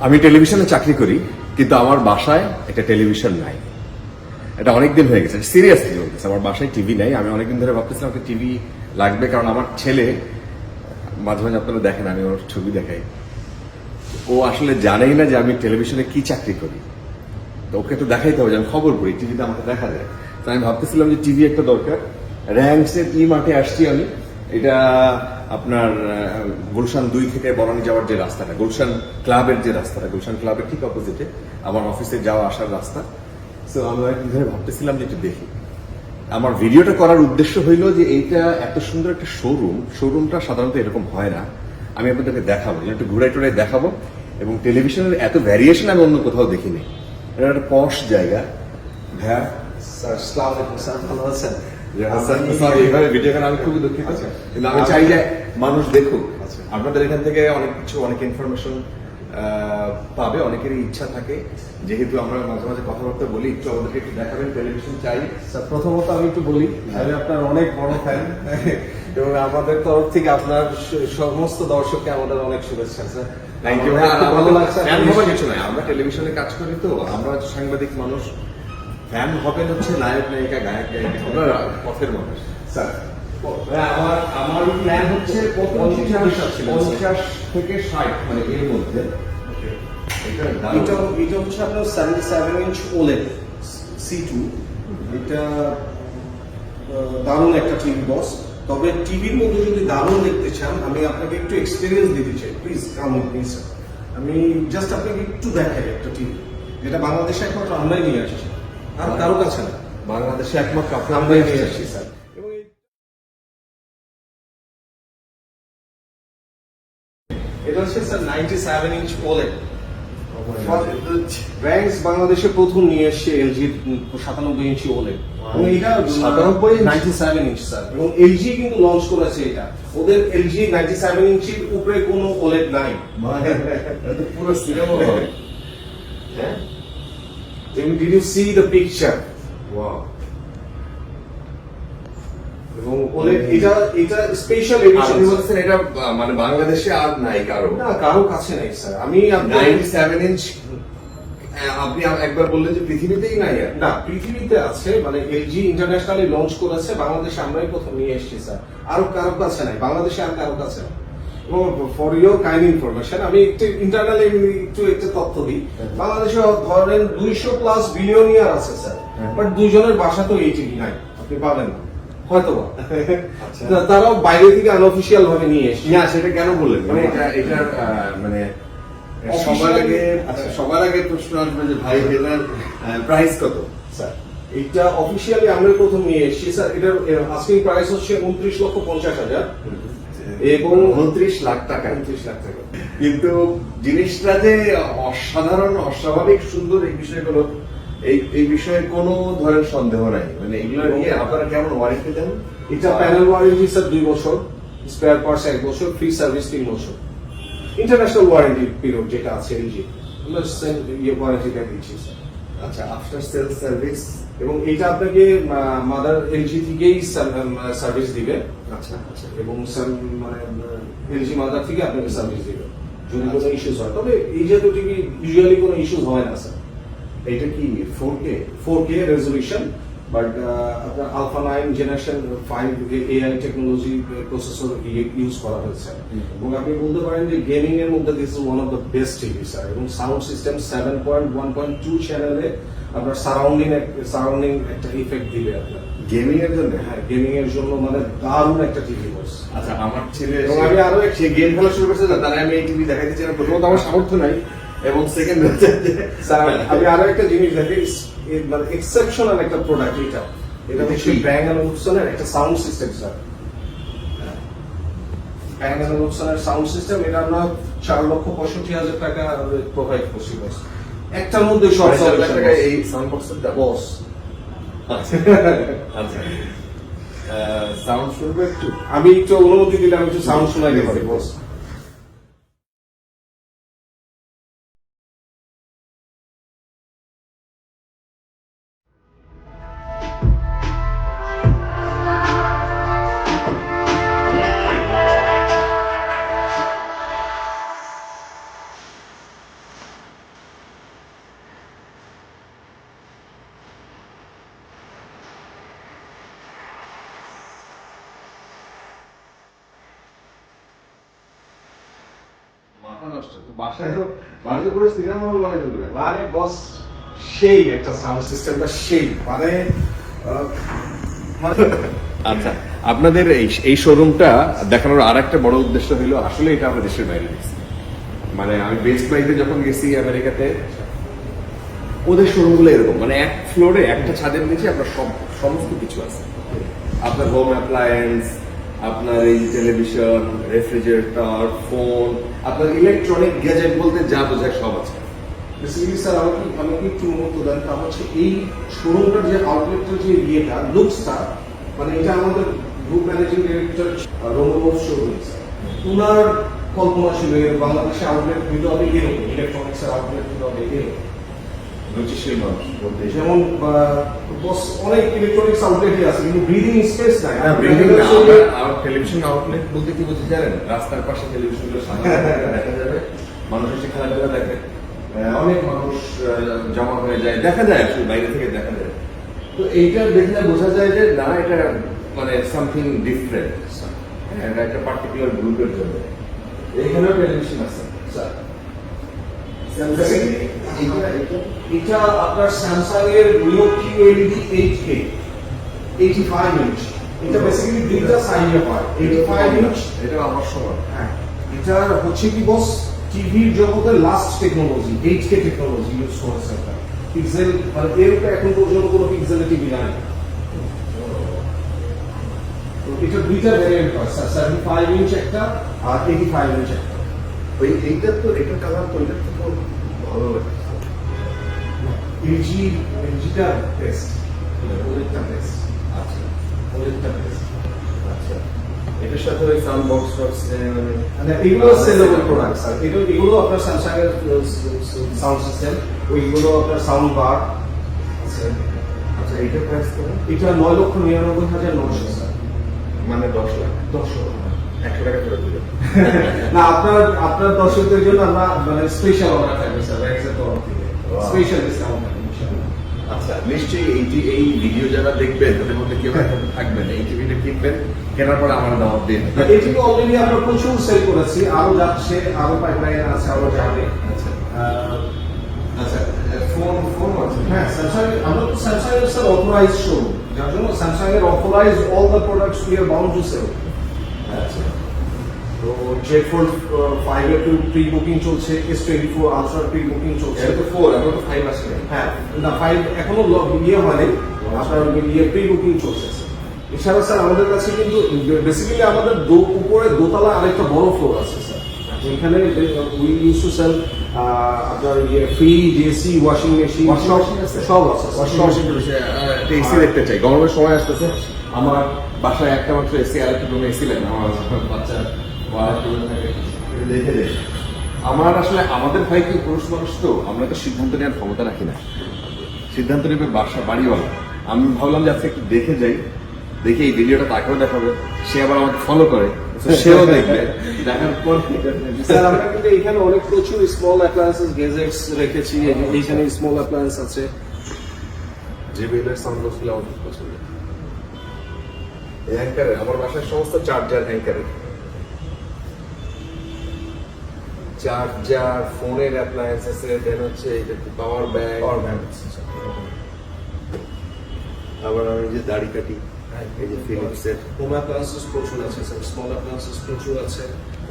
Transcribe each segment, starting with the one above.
আমি টেলিভিশনে চাকরি করি, কিন্তু আমার বাসায় একটা টেলিভিশন নাই। এটা অনেকদিন হয়ে গেছে। সিরিয়াসলি বলতেছে, আমার বাসায় টিভি নাই। আমি অনেকদিন ধরে ভাবতেছিলাম একটা টিভি লাগবে, কারণ আমার ছেলে, মাঝে মাঝে আপনারা দেখেন, আমি ওর ছবি দেখাই। ও আসলে জানেই না যে আমি টেলিভিশনে কি চাকরি করি। তো ওকে তো দেখাইতে হবে আমি খবর পড়ি টিভিতে আমাকে দেখা যায়। তো আমি ভাবতেছিলাম যে টিভি একটা দরকার। র্যাঙ্কসের ই মাঠে আসছি আমি। এটা আপনার গুলশান দুই থেকে বরানি যাওয়ার যে রাস্তাটা, গুলশান ক্লাবের যে রাস্তাটা, গুলশান ক্লাবের ঠিক অপোজিটে আমার অফিসে যাওয়া আসার রাস্তা। তো আমি একদিন ধরে ভাবতেছিলাম যে একটু দেখি। আমার ভিডিওটা করার উদ্দেশ্য হইল যে এইটা এত সুন্দর একটা শোরুম শোরুমটা সাধারণত এরকম হয় না। আমি আপনাদেরকে দেখাবো, একটু ঘুরাই টুরাই দেখাবো। এবং টেলিভিশনের এত ভ্যারিয়েশন আমি অন্য কোথাও দেখিনি। এটা একটা পশ জায়গা। হ্যাঁ? স্যার আলাইকুম স্যার ভালো আছেন? সরি এইভাবে ভিডিও করা আমি খুবই দুঃখিত। কিন্তু আমি চাই যে মানুষ দেখুক। আপনাদের এখান থেকে অনেক কিছু অনেক ইনফরমেশন পাবে অনেকেরই ইচ্ছা থাকে। যেহেতু আমরা মাঝে মাঝে কথাবার্তা বলি একটু আমাদেরকে একটু দেখাবেন টেলিভিশন চাই। স্যার প্রথমত আমি একটু বলি আমি আপনার অনেক বড় ফ্যান এবং আমাদের তরফ থেকে আপনার সমস্ত দর্শককে আমাদের অনেক শুভেচ্ছা স্যার থ্যাংক ইউ ভালো লাগছে। আমরা টেলিভিশনে কাজ করি তো আমরা সাংবাদিক মানুষ। ফ্যান হবেন হচ্ছে নায়ক নায়িকা গায়ক গায়িকা আমরা পথের মানুষ। স্যার হ্যাঁ, আমার আমার প্ল্যান হচ্ছে পঞ্চাশ। থেকে ষাট। মানে এর মধ্যে। এটা হচ্ছে আপনার seventy seven inch OLED C two এটা দারুণ একটা টিভি বস তবে টিভির মধ্যে যদি দারুণ দেখতে চান আমি আপনাকে একটু এক্সপিরিয়েন্স দিতে চাই। প্লিজ কাম প্লিজ আমি জাস্ট আপনাকে একটু দেখাই একটা টিভি যেটা বাংলাদেশে একমাত্র আমরাই নিয়ে আসছি। আর কারও কাছে না। বাংলাদেশে একমাত্র আমরাই নিয়ে আসছি স্যার। এটা হচ্ছে sir ninety seven inch OLED ranks বাংলাদেশে প্রথম নিয়ে এসছে এলজি সাতানব্বই ইঞ্চি ওলেড এবং এটা 97 নাইনটি সেভেন ইঞ্চ স্যার। এবং এলজি কিন্তু লঞ্চ করেছে এটা। ওদের এলজি নাইনটি সেভেন ইঞ্চির উপরে কোনো ওলেড নাই। পুরো সিনেমা হ্যাঁ? ওয়াও এবং ওলেড এটা এটা স্পেশাল আপনি এডিশন বলছেন এটা মানে বাংলাদেশে আর নাই কারও। না কারও কাছে নাই স্যার আমি আপনার- নাইনটি সেভেন ইঞ্চ আপনি একবার বললেন যে পৃথিবীতেই নাই আর। না পৃথিবীতে আছে মানে এলজি ইন্টারন্যাশনালি লঞ্চ করেছে বাংলাদেশে আমরাই প্রথম নিয়ে এসেছি স্যার আরও কারও কাছে নাই বাংলাদেশে আর কারও কাছে নাই। ফর ইউর কাইন্ড ইনফরমেশন আমি একটু ইন্টারনালি একটু একটা তথ্য দিই। বাংলাদেশে ধরেন দুইশো প্লাস বিলিয়নিয়ার আছে স্যার হ্যাঁ। বাট দুইজনের বাসা তো এই নাই আপনি পাবেন। না হয়তো আচ্ছা। তারাও বাইরে থেকে আনঅফিসিয়াল ভাবে নিয়ে এসেছে। না সেটা কেন বললেন? মানে এটা মানে সবার আগে আচ্ছা। সবার আগে প্রশ্ন আসবে যে ভাই এটার প্রাইস কত? স্যার এটা অফিসিয়ালি আমরা প্রথম নিয়ে এসেছি স্যার এটার আস্কিং প্রাইস হচ্ছে উনত্রিশ লক্ষ পঞ্চাশ হাজার। এবং উনত্রিশ লাখ টাকা। উনত্রিশ লাখ টাকা। কিন্তু জিনিসটা যে অসাধারণ অস্বাভাবিক সুন্দর এই বিষয়গুলো এই এই বিষয়ে কোনো ধরনের সন্দেহ নাই। মানে এগুলো নিয়ে আপনারা কেমন ওয়ারেন্টি দেন এটা প্যানেল ওয়ারেন্টি স্যার দুই বছর স্পেয়ার পার্টস এক বছর ফ্রি সার্ভিস তিন বছর। ইন্টারন্যাশনাল ওয়ারেন্টি পিরিয়ড যেটা আছে এলজি আমরা ইয়ে ওয়ারেন্টিটা দিচ্ছি স্যার আচ্ছা আফটার সেল সার্ভিস এবং এটা আপনাকে মাদার এলজি থেকেই সার্ভিস দিবে। আচ্ছা আচ্ছা। এবং মানে এলজি মাদার থেকে আপনাকে সার্ভিস দিবে। যদি কোনো ইস্যুস হয় তবে এই জাতীয় টিভি ইউজুয়ালি কোনো ইস্যুস হয় না স্যার এটা কি four K four K resolution but আপনার alpha nine generation five AI technology processor use করা হয়েছে। এবং আপনি বলতে পারেন যে গেমিং এর মধ্যে this is one of the best TV sir এবং sound system seven point one point two চ্যানেলে আপনার সারাউন্ডিং সারাউন্ডিং একটা ইফেক্ট দিবে আপনার। গেমিং এর জন্য? হ্যাঁ গেমিং এর জন্য মানে দারুণ একটা টিভি বস আচ্ছা আমার ছেলে এবং আমি আরও সে গেম খেলা শুরু করছে না তারা আমি এই টিভি দেখাইতে চাই প্রথমত আমার সামর্থ্য নাই। এবং সেকেন্ড হচ্ছে আমি আরও একটা জিনিস দেখি মানে এক্সেপশনাল একটা প্রোডাক্ট এটা। এটা হচ্ছে কি? ব্যাং এন্ড উৎসনের একটা sound system sir Bang sound system এটা আমরা চার লক্ষ পঁয়ষট্টি হাজার টাকা প্রোভাইড করছি বস একটার মধ্যে সব। এই সাউন্ড বক্সের দাম বস আচ্ছা। আচ্ছা। সাউন্ড শুনব একটু? আমি একটু অনুমতি দিলে আমি একটু সাউন্ড শোনাইতে পারি বস মাথা নষ্ট তো বাসায় তো বাড়িতে পুরো সিনেমা হল বানাই দিতে আরে বস সেই একটা সাউন্ড সিস্টেমটা সেই মানে মানে আচ্ছা আপনাদের এই এই শোরুমটা দেখানোর আর একটা বড় উদ্দেশ্য হলো আসলে এটা আমরা দেশের বাইরে মানে আমি বেস্ট বাইতে যখন গেছি আমেরিকাতে ওদের শোরুমগুলো এরকম মানে এক ফ্লোরে একটা ছাদের নিচে আপনার সব সমস্ত কিছু আছে। আপনার হোম অ্যাপ্লায়েন্স আপনার এই টেলিভিশন রেফ্রিজারেটর ফোন আপনার ইলেকট্রনিক গ্যাজেট বলতে যা বোঝায় সব আছে। বেসিক্যালি স্যার আমাকে আমাকে একটু দেন তা হচ্ছে এই শোরুমটার যে আউটলেটটার যে ইয়েটা লুকসটা মানে এটা আমাদের group managing director Raman showroom owner কল্পনা ছিল বাংলাদেশে আউটলেট দিতে হবে এরকম ইলেকট্রনিক্সের আউটলেট দিতে হবে এরকম। রুচিশীল মানুষ যেমন অনেক ইলেকট্রনিক্স আউটলেটই আছে কিন্তু ব্রিদিং স্পেস নাই। হ্যাঁ, আমার টেলিভিশন আউটলেট বলতে কি বুঝি জানেন? রাস্তার পাশে টেলিভিশনগুলো দেখা যাবে। মানুষ এসে খেলাধুলা দেখে। অনেক মানুষ জমা হয়ে যায়। দেখা যায় আসলে বাইরে থেকে দেখা যায়। তো এইটা দেখলে বোঝা যায় যে না এটা মানে সামথিং ডিফারেন্ট এটা একটা পার্টিকুলার গ্রুপের জন্য। এইখানেও টেলিভিশন আছে স্যার এটা আপনার স্যামসাং এর নিও কিউএলইডি 8K 85 ইঞ্চ এটা বেসিক্যালি দুইটা সাইজে হয় 85 ইঞ্চ এটা আমার সময়। হ্যাঁ এটা হচ্ছে কি বস টিভির জগতে last technology 8K technology use করেছে এটা পিক্সেল মানে এরকম এখন পর্যন্ত কোনো পিক্সেলের টিভি নাই। এটা দুইটা ভ্যারিয়েন্ট হয় স্যার 75 ইঞ্চ একটা আর 85 ইঞ্চ একটা। ওই এইটা তো এটা কালার তো ভালো বেস্ট ওদেরটা বেস্ট আচ্ছা। ওদেরটা বেস্ট আচ্ছা। এটার সাথে ওই সাউন্ড বক্স বক্স মানে এগুলো সেলেবল প্রোডাক্ট স্যার এগুলো এগুলো আপনার স্যামসাং এর সাউন্ড সিস্টেম ওইগুলো আপনার সাউন্ড বার আচ্ছা। এইটার প্রাইস কত? এটা নয় লক্ষ নিরানব্বই হাজার নশো স্যার মানে দশ লাখ। দশ একশো টাকা করে দিলেন না আপনার আপনার দর্শকদের জন্য আমরা মানে স্পেশাল অর্ডার থাকবে স্যার থেকে। স্পেশাল ডিসকাউন্ট আচ্ছা নিশ্চয়ই এই যে এই ভিডিও যারা দেখবেন তাদের মধ্যে কেউ এখন থাকবেন এই টিভিটা কিনবেন কেনার পরে আমার দাওয়াত দিন এটি তো অলরেডি আমরা প্রচুর সেল করেছি আরও যাচ্ছে আরও পাইপলাইন আছে আরও যাবে। আচ্ছা। আচ্ছা ফোন ফোন আছে হ্যাঁ স্যামসাং আমরা তো স্যামসাং এর স্যার অথরাইজ শোরুম যার জন্য স্যামসাং এর authorize all the products we are bound to sell তো জেড ফোল্ড ফাইভ এর প্রি বুকিং চলছে S twenty four ultra pre booking চলছে তো ফোর এখন তো ফাইভ আসে হ্যাঁ না ফাইভ এখনও ইয়ে হয়নি আপনার ইয়ে প্রি বুকিং চলছে। এছাড়া স্যার আমাদের কাছে কিন্তু বেসিক্যালি আমাদের দো- উপরে দোতলা আরেকটা বড় ফ্লোর আছে স্যার। এখানে উই ইউজ টু সেল আপনার ইয়ে ফ্রিজ এসি ওয়াশিং মেশিন সব আছে? সব আছে ওয়াশিং মেশিন এসি দেখতে চাই। গরমের সময় আসতেছে। আমার বাসায় একটা মাত্র এসি আর একটা রুমে এসি লাগে। আমার বাচ্চা দেখে আমার আসলে আমাদের ভাই কি পুরুষ মানুষ তো? আমরা তো সিদ্ধান্ত নেওয়ার ক্ষমতা রাখি না। সিদ্ধান্ত নেবে বাসা বাড়িওয়ালা। আমি ভাবলাম যে আজকে একটু দেখে যাই। দেখে এই ভিডিওটা তাকেও দেখাবে। সে আবার আমাকে ফলো করে। সেও দেখবে। দেখার পর স্যার আমরা কিন্তু এখানে অনেক প্রচুর স্মল অ্যাপ্লায়েন্সেস গেজেটস রেখেছি। এইখানে স্মল অ্যাপ্লায়েন্স আছে। জেবিএলের সাউন্ড বক্সগুলো আমার খুব পছন্দ অ্যাঙ্কারে আমার বাসার সমস্ত চার্জার অ্যাঙ্কারে চার্জার ফোনের অ্যাপ্লায়েন্স আছে দেন হচ্ছে এটা পাওয়ার ব্যাংক পাওয়ার ব্যাংক আবার আমি যে দাড়ি কাটি এই যে ফিলিপসের হোম অ্যাপ্লায়েন্সেস প্রচুর আছে স্যার স্মল অ্যাপ্লায়েন্সেস প্রচুর আছে।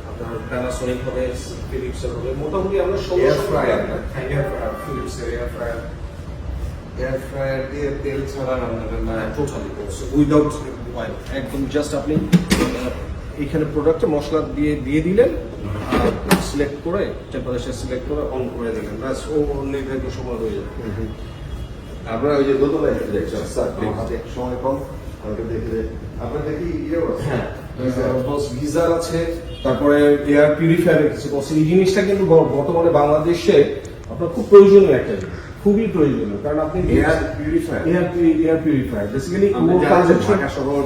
আপনার প্যানাসোনিক হবে ফিলিপসের হবে। মোটামুটি আমরা Air fryer এয়ার ফ্রায়ার ফিলিপসের এয়ার ফ্রায়ার এয়ার ফ্রায়ার দিয়ে তেল ছাড়া রান্না টান্না টোটালি উইদাউট অয়েল একদম জাস্ট আপনি এখানে প্রোডাক্টে মশলা দিয়ে দিয়ে দিলেন সিলেক্ট করে টেম্পারেচার সিলেক্ট করে অন করে দিলেন। ব্যাস ও নির্ধারিত সময় হয়ে যাবে। আমরা ওই যে স্যার হ্যাঁ। সময় কম আমাকে দেখে আপনার দেখি ইয়েও আছে। হ্যাঁ। গিজার আছে তারপরে এয়ার পিউরিফায়ার রেখেছে বস এই জিনিসটা কিন্তু বর্তমানে বাংলাদেশে আপনার খুব প্রয়োজনীয় একটা জিনিস। খুবই প্রয়োজনীয়। কারণ আপনি air purifier air purifier basically Dhaka শহর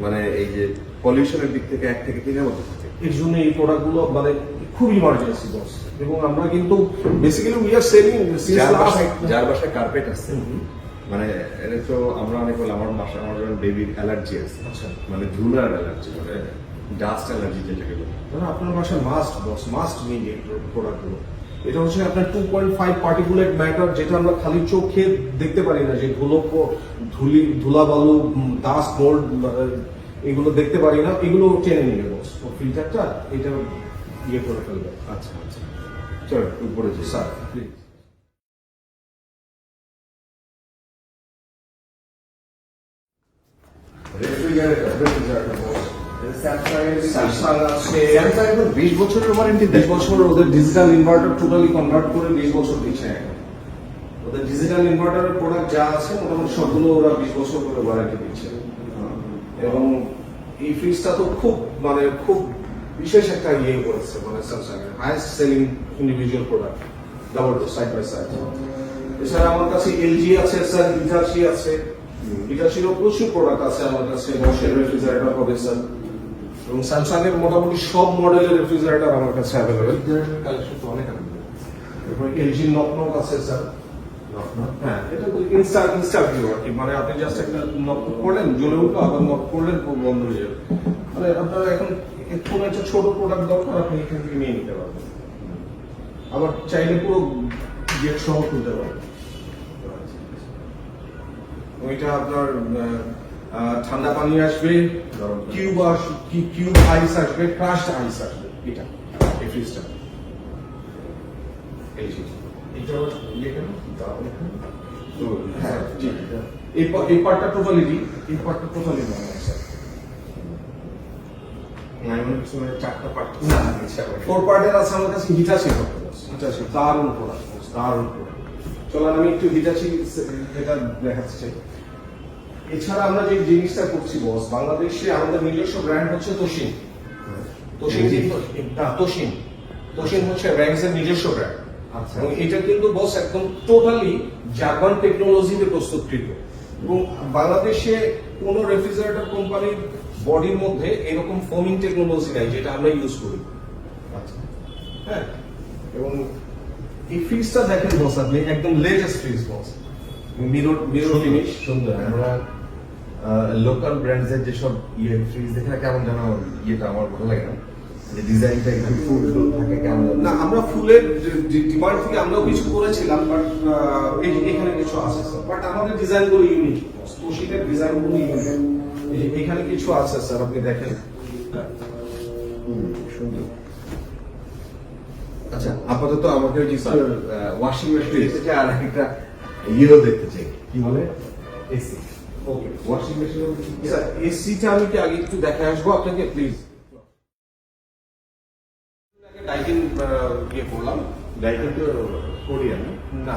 মানে এই যে পলিউশনের দিক থেকে এক থেকে তিনের মধ্যে থাকে। এর জন্য এই প্রোডাক্টগুলো মানে খুব ইমার্জেন্সি বস এবং আমরা কিন্তু বেসিক্যালি উই আর সেলিং যার বাসায় যার বাসায় কার্পেট আছে মানে এটা তো আমরা অনেক বলে আমার বাসা আমার বেবির অ্যালার্জি আছে। আচ্ছা। মানে ধুলার অ্যালার্জি মানে ডাস্ট অ্যালার্জি যেটাকে বলে। ধরুন আপনার বাসায় মাস্ট বস মাস্ট নিড প্রোডাক্টগুলো এটা হচ্ছে আপনার two point five particulate matter যেটা আমরা খালি চোখে দেখতে পারি না যে ধুলো ধুলি ধুলাবালু ডাস্ট মোল্ড এগুলো দেখতে পারি না এগুলো টেনে নিয়ে বস ফিল্টারটা এটা ইয়ে করে ফেলবে। আচ্ছা আচ্ছা। চল উপরে যাই। স্যার প্লিজ বিশ বছরের ওয়ারেন্টি বিশ বছর ওদের ডিজিটাল ইনভার্টার টোটালি কনভার্ট করে বিশ বছর দিচ্ছে। ওদের ডিজিটাল ইনভার্টারের প্রোডাক্ট যা আছে মোটামুটি সবগুলো ওরা বিশ বছর করে ওয়ারেন্টি দিচ্ছে। এবং এই ফ্রিজটা তো খুব মানে খুব বিশেষ একটা ইয়ে করেছে মানে স্যামসাং এর highest selling individual product double door side by side এছাড়া আমার কাছে এলজি আছে স্যার ইটাচি আছে ইটাচিরও প্রচুর প্রোডাক্ট আছে আমার কাছে বসের রেফ্রিজারেটর হবে স্যার এবং স্যামসাং এর মোটামুটি সব মডেলের রেফ্রিজারেটর আমার কাছে অ্যাভেলেবেল কালেকশন তো অনেক এলজি নক নক আছে স্যার হ্যাঁ মানে আপনি জাস্ট একটা নক করলেন জ্বলে উঠল আবার নক করলেন বন্ধ হয়ে যাবে মানে আপনার এখন কোনো একটা ছোট প্রোডাক্ট দরকার আপনি এখান থেকে নিয়ে নিতে পারবেন আবার চাইলে পুরো গেট সহ খুলতে পারবেন ওইটা আপনার ঠান্ডা পানি আসবে কিউব আস কিউব আইস আসবে ক্রাশড আইস আসবে এটা এই ফ্রিজটা এই যে ইয়ে। তো হ্যাঁ এই পার্টটা টোটালি এই পার্টটা টোটালি নয় মানে চারটা পার্ট না ফোর পার্টের আছে আমার কাছে দারুণ প্রোডাক্ট দারুণ প্রোডাক্ট চলেন আমি একটু হিটাচি যেটা দেখাচ্ছি চাই। এছাড়া আমরা যে জিনিসটা করছি বস বাংলাদেশে আমাদের নিজস্ব ব্র্যান্ড হচ্ছে তোশিন তোশিন কিন্তু তোশিন তোশিন হচ্ছে র্যাঙ্কসের নিজস্ব ব্র্যান্ড আচ্ছা। এবং এটা কিন্তু বস একদম টোটালি জাপান টেকনোলজিতে প্রস্তুতকৃত। এবং বাংলাদেশে কোন রেফ্রিজারেটর কোম্পানির বডির মধ্যে এরকম ফোমিং টেকনোলজি নাই যেটা আমরা ইউজ করি। আচ্ছা। হ্যাঁ? এবং এই ফ্রিজটা দেখেন বস আপনি একদম latest fridge boss mirror mirror finish সুন্দর আমরা লোকাল ব্র্যান্ডসের যেসব ইয়ে ফ্রিজ দেখে না কেমন যেন ইয়েটা আমার ভালো লাগে না। ডিজাইনটা একটু ফুল থাকে কেমন না আমরা ফুলের ডিমান্ড থেকে আমরাও কিছু করেছিলাম বাট এখানে কিছু আছে স্যার বাট আমাদের ডিজাইনগুলো ইউনিক তোশিদের ডিজাইনগুলো ইউনিক এখানে কিছু আছে স্যার আপনি দেখেন। সুন্দর। আচ্ছা আপাতত আমাকে ওই যে ওয়াশিং মেশিন চাই আর একটা ইয়েও দেখতে চাই। কি বলে? এসি ওকে ওয়াশিং কি স্যার এসিটা আমি কি আগে একটু দেখে আসব আপনাকে প্লিজ ইয়ে করলাম কোরিয়ান না?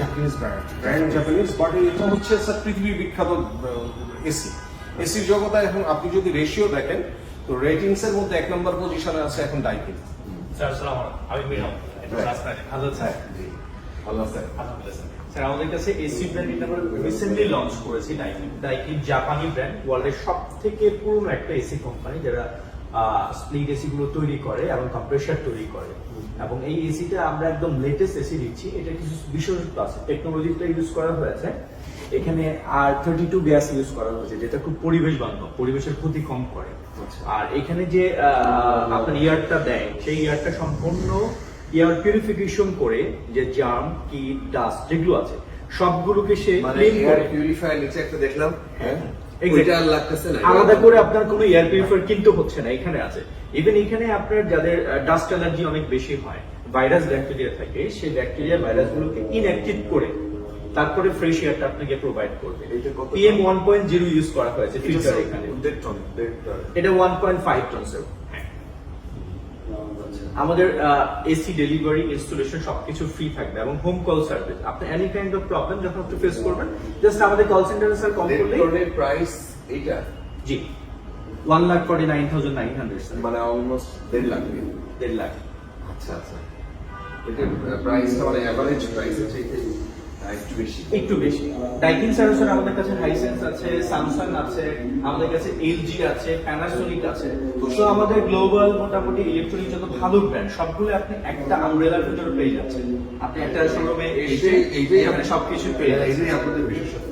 Japanese brand brand Japanese but এটা হচ্ছে স্যার পৃথিবীর বিখ্যাত এসি এসির জগতে এখন আপনি যদি রেশিও দেখেন তো রেটিংস এর মধ্যে এক নম্বর পজিশনে আছে এখন ডাইকিন স্যার আমি মিলন ভালো আছেন? ভালো স্যার। স্যার আমাদের কাছে এসি ব্র্যান্ড এটা আমরা রিসেন্টলি লঞ্চ করেছি ডাইকিন ডাইকিন জাপানি ব্র্যান্ড ওয়ার্ল্ডের সব থেকে পুরনো একটা এসি কোম্পানি যারা স্প্লিট এসি গুলো তৈরি করে এবং কম্প্রেসার তৈরি করে। এবং এই এসিটা আমরা একদম লেটেস্ট এসি দিচ্ছি এটা কিছু বিশেষত্ব আছে টেকনোলজিটা ইউজ করা হয়েছে। এখানে আর থার্টি টু গ্যাস ইউজ করা হয়েছে যেটা খুব পরিবেশ বান্ধব পরিবেশের ক্ষতি কম করে। আর এখানে যে আহ, আপনার ইয়ারটা দেয় সেই ইয়ারটা সম্পূর্ণ এয়ার পিউরিফিকেশন করে যে জার্ম কি ডাস্ট যেগুলো আছে সবগুলোকে সে মানে ক্লিন করে। পিউরিফায়ার নিচে একটা দেখলাম হ্যাঁ? আলাদা করে আপনার কোনো এয়ার পিউরিফায়ার কিনতে হচ্ছে না এখানে আছে। ইভেন এখানে আপনার যাদের ডাস্ট অ্যালার্জি অনেক বেশি হয় ভাইরাস ব্যাকটেরিয়া থাকে সেই ব্যাকটেরিয়া ভাইরাসগুলোকে ইনঅ্যাক্টিভ করে তারপরে ফ্রেশ এয়ারটা আপনাকে প্রোভাইড করবে। PM one point zero use করা হয়েছে ফিল্টার এখানে। টন এটা ওয়ান পয়েন্ট ফাইভ টনসের আমাদের এসি ডেলিভারি ইনস্টলেশন সবকিছু ফ্রি থাকবে এবং হোম কল সার্ভিস আপনি এনি কাইন্ড অফ প্রবলেম যখন আপনি ফেস করবেন জাস্ট আমাদের কল সেন্টারে স্যার কল করলে প্রাইস এটা জি। One lakh forty nine thousand nine hundred sir মানে অলমোস্ট দেড় লাখ। দেড় লাখ। আচ্ছা আচ্ছা। এটা প্রাইসটা মানে অ্যাভারেজ প্রাইস আছে। এটা একটু বেশি। ডাইকিন আমাদের কাছে হাইসেন্স আছে স্যামসাং আছে আমাদের কাছে এলজি আছে প্যানাসোনিক আছে। তো আমাদের গ্লোবাল মোটামুটি ইলেকট্রনিক যত ভালো ব্র্যান্ড সবগুলো আপনি একটা আমব্রেলার ভিতরে পেয়ে যাচ্ছেন। আপনি একটা শোরুমে এসে এইটাই আপনি সবকিছু পেয়ে যাচ্ছেন। এটাই আপনাদের বিশেষত্ব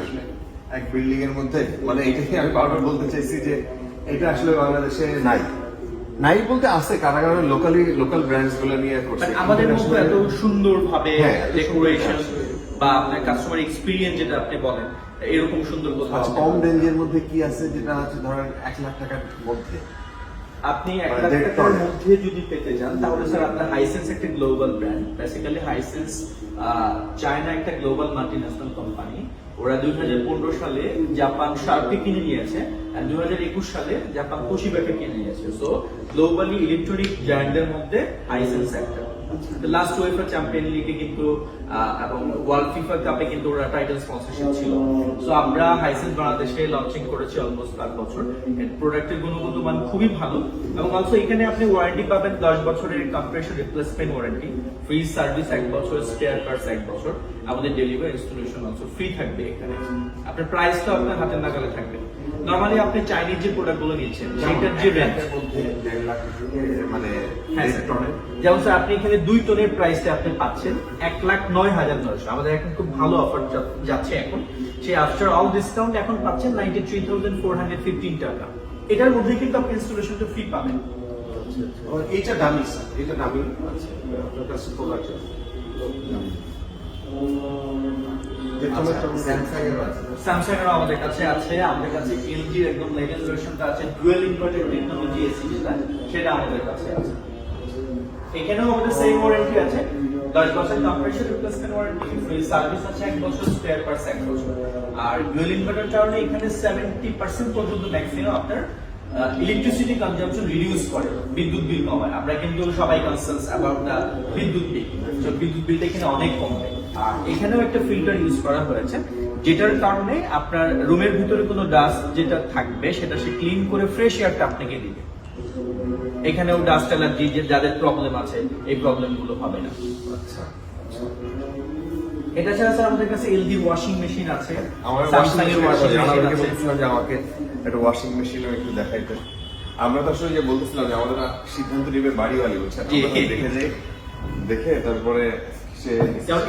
আসলে এক বিল্ডিং এর মধ্যে মানে এটাকে আমি বারবার বলতে চাইছি যে এটা আসলে বাংলাদেশে নাই। নাই বলতে আছে কারাগারের লোকালি লোকাল ব্র্যান্ডসগুলো নিয়ে করছে আমাদের মতো এত সুন্দর ভাবে হ্যাঁ, ডেকোরেশন বা আপনার কাস্টমার এক্সপিরিয়েন্স যেটা আপনি বলেন এরকম সুন্দর কথা আচ্ছা কম রেঞ্জের মধ্যে কি আছে যেটা হচ্ছে ধরেন এক লাখ টাকার মধ্যে? আপনি এক মানে লাখ টাকার মধ্যে যদি পেতে চান তাহলে স্যার আপনার হাইসেন্স একটা global brand. Basically Hisense China একটা গ্লোবাল মাল্টিন্যাশনাল কোম্পানি। ওরা দুই হাজার পনেরো সালে জাপান শার্পে কিনে নিয়েছে আর দুই হাজার একুশ সালে জাপান কোশিবাকে কিনে নিয়েছে। সো গ্লোবালি ইলেকট্রনিক জায়ান্টের মধ্যে হাইসেন্স একটা। লাস্ট ওয়েফার চ্যাম্পিয়ন লিগে কিন্তু এবং ওয়ার্ল্ড ফিফা কাপে কিন্তু ওরা টাইটেল স্পন্সরশিপ ছিল। সো আমরা হাইসেন্স বাংলাদেশে লঞ্চিং করেছি অলমোস্ট পাঁচ বছর। প্রোডাক্টের গুণগত মান খুবই ভালো। এবং অলসো এখানে আপনি ওয়ারেন্টি পাবেন দশ বছরের compression replacement warranty free service এক বছর স্পেয়ার পার্টস এক বছর। আমাদের ডেলিভারি ইনস্টলেশন অলসো ফ্রি থাকবে এখানে। আপনার প্রাইসটা আপনার হাতের নাগালে থাকবে। নর্মালি আপনি চাইনিজ যে প্রোডাক্টগুলো নিচ্ছেন সেটার যে রেঞ্জ মানে হ্যাঁ যেমন স্যার আপনি এখানে দুই টনের প্রাইসটা আপনি পাচ্ছেন এক লাখ নয় হাজার নয়শো। আমাদের এখন খুব ভালো অফার যাচ্ছে এখন। সেই আফটার অল ডিসকাউন্ট এখন পাচ্ছেন ninety three thousand four hundred fifteen টাকা। এটার মধ্যে কিন্তু আপনি ইনস্টলেশনটা ফ্রি পাবেন। আর এইটা দামি স্যার এটা দামি। আপনার কাছে আচ্ছা, একটা কারণে এখানে পর্যন্ত ইলেকট্রিসিটি রিডিউস করে, বিদ্যুৎ বিল কমায়। আমরা কিন্তু সবাই কনসার্নস অ্যাবাউট দ্য বিদ্যুৎ বিল বিদ্যুৎ বিলটা এখানে অনেক কমবে আর এখানেও একটা ফিল্টার ইউজ করা হয়েছে যেটার কারণে আপনার রুমের ভিতরে কোনো ডাস্ট যেটা থাকবে সেটা সে ক্লিন করে ফ্রেশ এয়ারটা আপনাকে দিবে। এখানেও ডাস্ট অ্যালার্জি যে যাদের প্রবলেম আছে এই প্রবলেমগুলো হবে না। আচ্ছা। এটা ছাড়া স্যার আমাদের কাছে এলজি ওয়াশিং মেশিন আছে আমার ওয়াশিং মেশিন আমাকে আছে। আমাকে একটা ওয়াশিং মেশিনও একটু দেখাইতে। আমরা তো আসলে যে বলতেছিলাম যে আমাদের সিদ্ধান্ত নিবে বাড়িওয়ালি বুঝছেন? দেখে যাই। দেখে তারপরে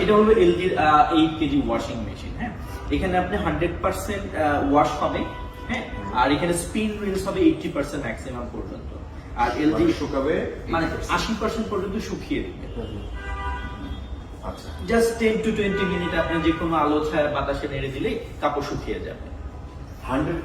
এটা হলো এলজির এইট কেজি ওয়াশিং মেশিন হ্যাঁ? এখানে আপনি হান্ড্রেড পার্সেন্ট ওয়াশ হবে হ্যাঁ? আর এখানে স্পিন রিলস হবে এইটটি পার্সেন্ট ম্যাক্সিমাম পর্যন্ত। আর এলজি মানে শুকাবে মানে আশি পার্সেন্ট পর্যন্ত শুকিয়ে দিবে just ten to twenty minute আপনি যে কোনো আলো ছায়া বাতাসে নেড়ে দিলেই কাপড় শুকিয়ে যাবে। হান্ড্রেড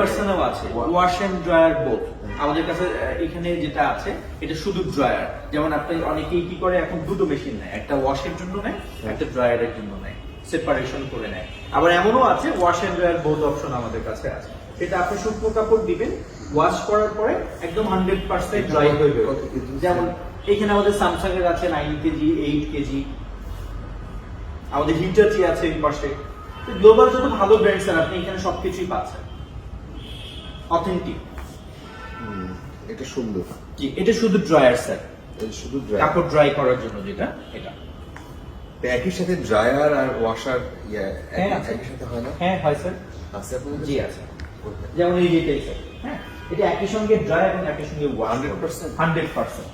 পার্সেন্টও আছে। ওয়াশ এন্ড ড্রায়ার বোথ আমাদের কাছে এখানে যেটা আছে এটা শুধু ড্রায়ার যেমন আপনি অনেকেই কি করে এখন দুটো মেশিন নেয়। একটা ওয়াশের জন্য নেয় একটা ড্রায়ারের জন্য নেয়। সেপারেশন করে নেয়। আবার এমনও আছে wash and dryer both option আমাদের কাছে আছে। এটা আপনি শুকনো কাপড় দিবেন ওয়াশ করার পরে একদম হান্ড্রেড পার্সেন্ট ড্রাই হয়ে যাবে। যেমন এখানে আমাদের স্যামসাং এর আছে নাইন কেজি এইট কেজি আমাদের হিটাচি আছে এই পাশে। গ্লোবাল যত ভালো ব্র্যান্ড স্যার আপনি এখানে সবকিছুই পাচ্ছেন। অথেন্টিক এটা সুন্দর। জি এটা শুধু ড্রায়ার স্যার এটা শুধু। কাপড় ড্রাই করার জন্য যেটা এটা। একই সাথে ড্রায়ার আর ওয়াশার হ্যাঁ। একই সাথে হয় না? হ্যাঁ হয় স্যার আছে আপনাদের? জি আছে। যেমন এই যেটাই স্যার হ্যাঁ এটা একই সঙ্গে ড্রাই এবং একই সঙ্গে ওয়াশ 100% হান্ড্রেড পার্সেন্ট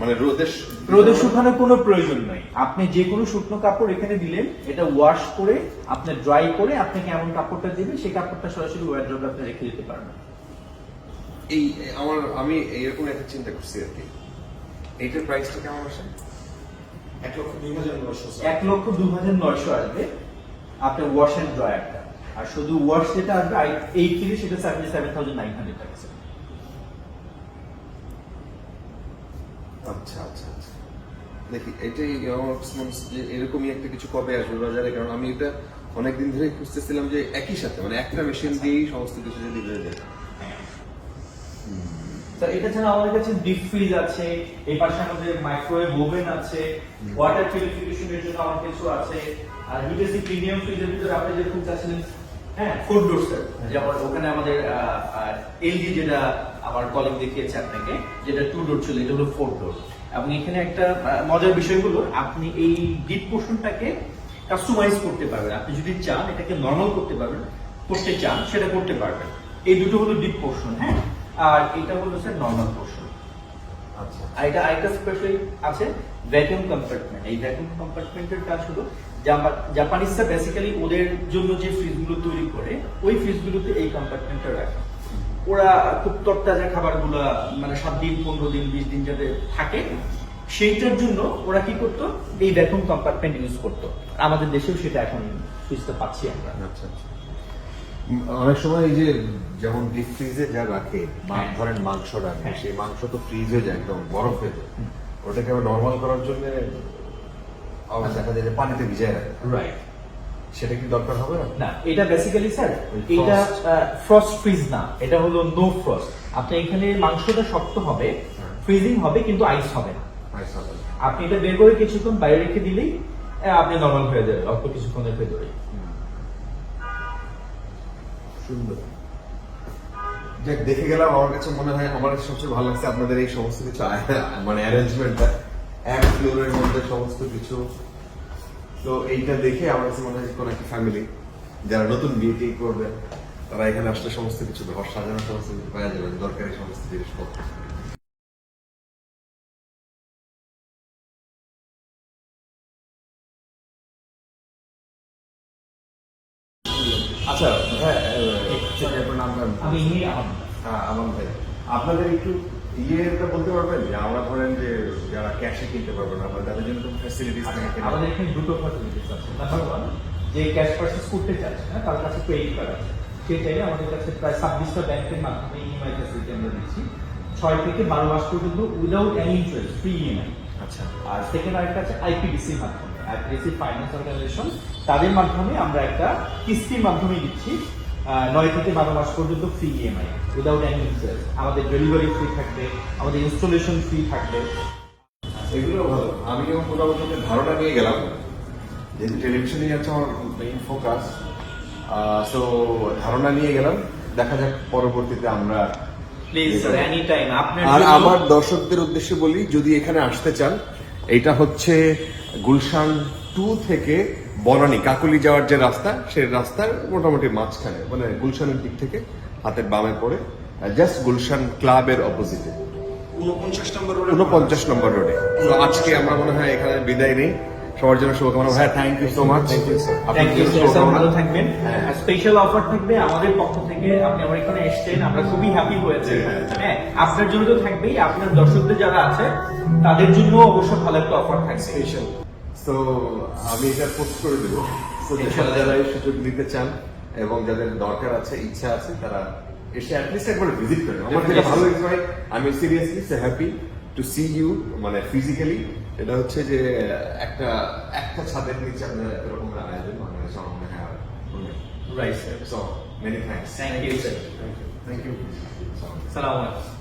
মানে রোদে রোদে শুকানোর কোনো প্রয়োজন নাই। আপনি যে কোনো শুকনো কাপড় এখানে দিলেন এটা ওয়াশ করে আপনি ড্রাই করে আপনাকে এমন কাপড়টা দিবে সেই কাপড়টা সরাসরি ওয়ার্ড্রোবে আপনি রেখে দিতে পারবেন। এই আমার আমি এইরকম একটা চিন্তা করছি আর কি। এইটার প্রাইসটা কেমন আসে? এক লক্ষ দুই হাজার নশো এক লক্ষ দু হাজার নয়শো আসবে আপনার ওয়াশ এন্ড ড্রয়ারটা আর শুধু ওয়াশ যেটা আসবে এইট কেজি সেটা seventy seven thousand nine hundred টাকা স্যার। আচ্ছা আচ্ছা আচ্ছা দেখি এটাই আমার যে এরকমই একটা কিছু কবে আসবে বাজারে? কারণ আমি এটা অনেকদিন ধরে খুঁজতেছিলাম যে একই সাথে মানে একটা মেশিন দিয়েই সমস্ত কিছু যদি হয়ে যায়। এটা ছাড়া আমাদের কাছে ডিপ ফ্রিজ আছে এই পাশে আমাদের মাইক্রোওয়েভ ওভেন আছে ওয়াটার পিউরিফিকেশনের জন্য আমার কিছু আছে আর হিটেসি প্রিমিয়াম ফ্রিজের ভিতরে আপনি যেরকম চাচ্ছিলেন হ্যাঁ? ফোর ডোর স্যার যেমন ওখানে আমাদের এলজি যেটা আমার কলিগ দেখিয়েছে আপনাকে যেটা টু ডোর ছিল এটা হলো ফোর ডোর এবং এখানে একটা মজার বিষয় হলো আপনি এই ডিপ পোর্শনটাকে কাস্টমাইজ করতে পারবেন। আপনি যদি চান এটাকে নর্মাল করতে পারবেন করতে চান সেটা করতে পারবেন। এই দুটো হলো ডিপ পোর্শন হ্যাঁ? আর এটা হলো স্যার নর্মাল পোর্শন আচ্ছা। আর এটা আরেকটা স্পেশাল আছে ভ্যাকুয়াম কম্পার্টমেন্ট এই ভ্যাকুয়াম কম্পার্টমেন্টের কাজ হলো জাপানিজরা বেসিক্যালি ওদের জন্য যে ফ্রিজগুলো তৈরি করে ওই ফ্রিজগুলোতে এই কম্পার্টমেন্টটা রাখে। ওরা খুব তরতাজা খাবারগুলো মানে সাত দিন পনেরো দিন বিশ দিন যাতে থাকে সেইটার জন্য ওরা কি করতো? এই ভ্যাকুম কম্পার্টমেন্ট ইউজ করতো। আমাদের দেশেও সেটা এখন সুইচটা পাচ্ছি আমরা। আচ্ছা আচ্ছা। অনেক সময় এই যে যেমন ডিপ ফ্রিজে যা রাখে হ্যাঁ। ধরেন মাংস রাখে হ্যাঁ। সেই মাংস তো ফ্রিজ হয়ে যায় একদম বরফ হয়ে যায় ওটাকে আবার নর্মাল করার জন্য আবার দেখা যায় যে পানিতে ভিজায় রাখে। রাইট সেটা কি দরকার হবে? না না এটা বেসিক্যালি স্যার এটা ফ্রস্ট ফ্রিজ না এটা হলো নো ফ্রস্ট আপনি এখানে মাংসটা শক্ত হবে হ্যাঁ। ফ্রিজিং হবে কিন্তু আইস হবে না। আইস হবে আপনি এটা বের করে কিছুক্ষণ বাইরে রেখে দিলেই আপনি নর্মাল হয়ে যাবে অল্প কিছুক্ষণের ভেতরে। সুন্দর। যাক দেখে গেলাম আমার কাছে মনে হয় আমার সবচেয়ে ভালো লাগছে আপনাদের এই সমস্ত কিছু মানে অ্যারেঞ্জমেন্টটা এক ফ্লোরের মধ্যে সমস্ত কিছু। তো এইটা দেখে আমার কাছে মনে হয় কোনো একটা ফ্যামিলি যারা নতুন বিয়ে টিয়ে করবে তারা এখানে আসলে সমস্ত কিছু ঘর সাজানোর সমস্ত কিছু পাওয়া যাবে দরকারি সমস্ত জিনিসপত্র আচ্ছা হ্যাঁ আমি আমার হ্যাঁ ভাই আপনাদের একটু ইয়েটা বলতে পারবেন? যে আমরা ধরেন যে যারা ক্যাশে কিনতে পারবেন আমরা তাদের জন্য ফ্যাসিলিটিস থাকে আমাদের এখানে দুটো ফ্যাসিলিটিস আছে। নাম্বার ওয়ান যে ক্যাশ পার্সেস করতে চাচ্ছে না তার কাছে ক্রেডিট কার্ড আছে। সে চাইলে আমাদের কাছে প্রায় ছাব্বিশটা ব্যাংকের মাধ্যমে ইএমআই ফ্যাসিলিটি আমরা দিচ্ছি। ছয় থেকে বারো মাস পর্যন্ত without any interest free EMI আচ্ছা। আর সেকেন্ড আরেকটা আছে আইপিডিসির মাধ্যমে। আইপিডিসি ফাইন্যান্স অর্গানাইজেশন তাদের মাধ্যমে আমরা একটা কিস্তির মাধ্যমে দিচ্ছি। নয় থেকে বারো মাস পর্যন্ত free EMI without any interest আমাদের ডেলিভারি ফ্রি থাকবে আমাদের ইনস্টলেশন ফ্রি থাকবে। এগুলো ভালো। আমিও মোটামুটি একটা ধারণা নিয়ে গেলাম। যেহেতু টেলিভিশনই আছে আমার মেইন ফোকাস সো ধারণা নিয়ে গেলাম। দেখা যাক পরবর্তীতে আমরা এনি টাইম আপনার আর আমার দর্শকদের উদ্দেশ্যে বলি যদি এখানে আসতে চান এটা হচ্ছে গুলশান টু থেকে বনানী কাকুলি যাওয়ার যে রাস্তা সেই রাস্তার মোটামুটি মাঝখানে মানে গুলশানের দিক থেকে হাতের বামে পড়ে জাস্ট গুলশান ক্লাবের অপোজিটে উনপঞ্চাশ নম্বর রোডে উনপঞ্চাশ নম্বর রোডে তো আজকে আমরা মনে হয় এখানে বিদায় নেই। সবার জন্য শুভকামনা। ভাইয়া thank you so much thank you ভালো থাকবেন। স্পেশাল অফার থাকবে আমাদের পক্ষ থেকে। আপনি আমার এখানে এসেছেন আমরা খুবই হ্যাপি হয়েছে। হ্যাঁ আপনার জন্য তো থাকবেই। আপনার দর্শকদের যারা আছে তাদের জন্য অবশ্য ভালো একটা অফার থাকবে। স্পেশাল তো আমি এটা পোস্ট করে দেবো। যারা যারা এই সুযোগ নিতে চান এবং যাদের দরকার আছে ইচ্ছা আছে তারা এসে অ্যাটলিস্ট একবার ভিজিট করেন আমার যেটা ভালো লাগছে ভাই আমি সিরিয়াসলি সে হ্যাপি টু সি ইউ মানে ফিজিক্যালি এটা হচ্ছে যে একটা একটা ছাদের নিচে আপনার এত রকমের আয়োজন মনে হয় right sir so many thanks thank you sir thank you সালাম আলাইকুম